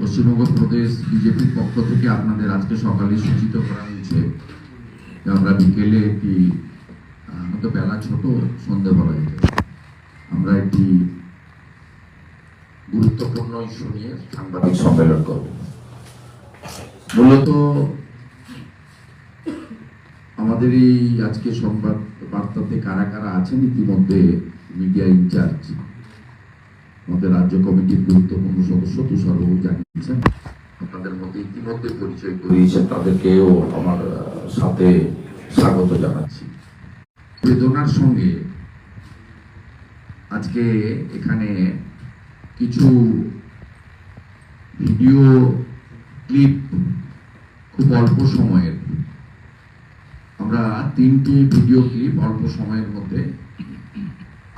পশ্চিমবঙ্গ প্রদেশ বিজেপির পক্ষ থেকে আপনাদের আজকে সকালে সূচিত করা হয়েছে আমরা বিকেলে একটি আমাকে বেলা ছোট সন্ধে বলা যেতে আমরা একটি গুরুত্বপূর্ণ ইস্যু নিয়ে সাংবাদিক সম্মেলন করব। মূলত আমাদের এই আজকে সংবাদ বার্তাতে কারা কারা আছেন, ইতিমধ্যে মিডিয়া ইনচার্জ আমাদের রাজ্য কমিটির গুরুত্বপূর্ণ সদস্য তুষারবাবু জানিয়েছেন। আপনাদের মধ্যে ইতিমধ্যে পরিচয় করিয়েছেন তাদেরকেও আমার সাথে স্বাগত জানাচ্ছি। বেদনার সঙ্গে আজকে এখানে কিছু ভিডিও ক্লিপ খুব অল্প সময়ের। আমরা তিনটি ভিডিও ক্লিপ অল্প সময়ের মধ্যে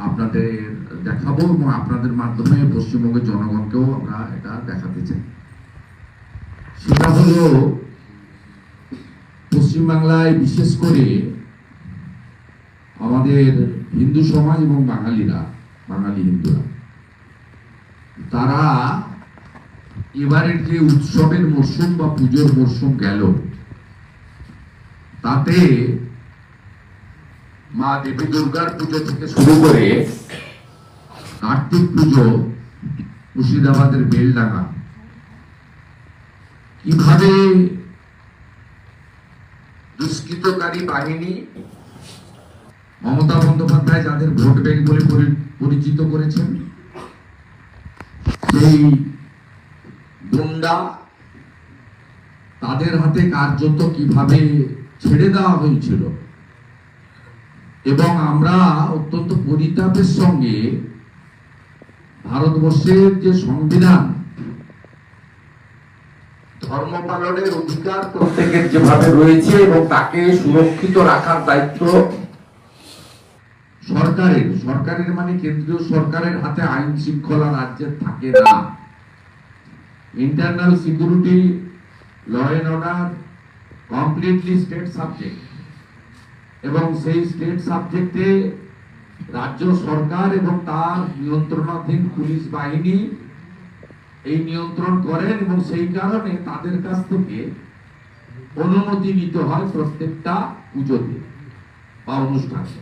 আপনাদের দেখাবো এবং আপনাদের মাধ্যমে পশ্চিমবঙ্গের জনগণকেও আমরা এটা দেখাতে চাই। সেটা হলো, পশ্চিমবাংলায় বিশেষ করে আমাদের হিন্দু সমাজ এবং বাঙালিরা, বাঙালি হিন্দুরা, তারা এবারের যে উৎসবের মরশুম বা পুজোর মরশুম গেল, তাতে মা দেবী দুর্গার পুজো থেকে শুরু করে কার্তিক পুজো মুর্শিদাবাদের বেলডাঙ্গা। কীভাবে দুষ্কৃতকারী বাহিনী মমতা বন্দ্যোপাধ্যায় যাদের ভোট ব্যাংক বলে পরি- পরিচিত করেছেন, সেই গুন্ডা তাদের হাতে কার্যত কীভাবে ছেড়ে দেওয়া হয়েছিল? এবং আমরা অত্যন্ত পরিতাপের সঙ্গে ভারতবর্ষের যে সংবিধান, ধর্ম পালনের অধিকার প্রত্যেকের যেভাবে রয়েছে এবং তাকে সুরক্ষিত রাখার দায়িত্ব সরকারের সরকারের মানে কেন্দ্রীয় সরকারের হাতে আইন শৃঙ্খলা রাজ্যের থাকে না। Internal security law and order completely state subject এবং সেই স্টেট সাবজেক্টে রাজ্য সরকার এবং তার নিয়ন্ত্রণাধীন পুলিশ বাহিনী এই নিয়ন্ত্রণ করেন এবং সেই কারণে তাদের কাছ থেকে অনুমতি নিতে হয় প্রত্যেকটা পুজোতে বা অনুষ্ঠানে।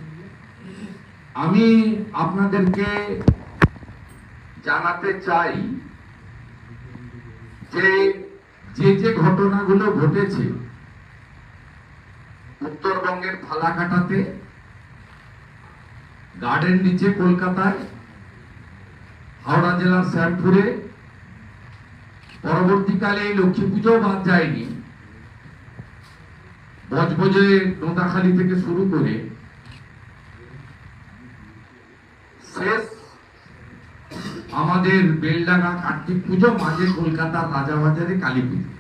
আমি আপনাদেরকে জানাতে চাই যে যে ঘটনাগুলো ঘটেছে উত্তরবঙ্গের ফালাকাটাতে, গার্ডেন নিচে কলকাতায়, হাওড়া জেলার শ্যামপুরে, পরবর্তীকালে লক্ষ্মী পুজো বাদ যায়নি। বজবজে নোদাখালী থেকে শুরু করে শেষ আমাদের বেলডাঙ্গা কার্তিক পুজো মাঝে কলকাতার রাজাবাজারে কালী পুজো।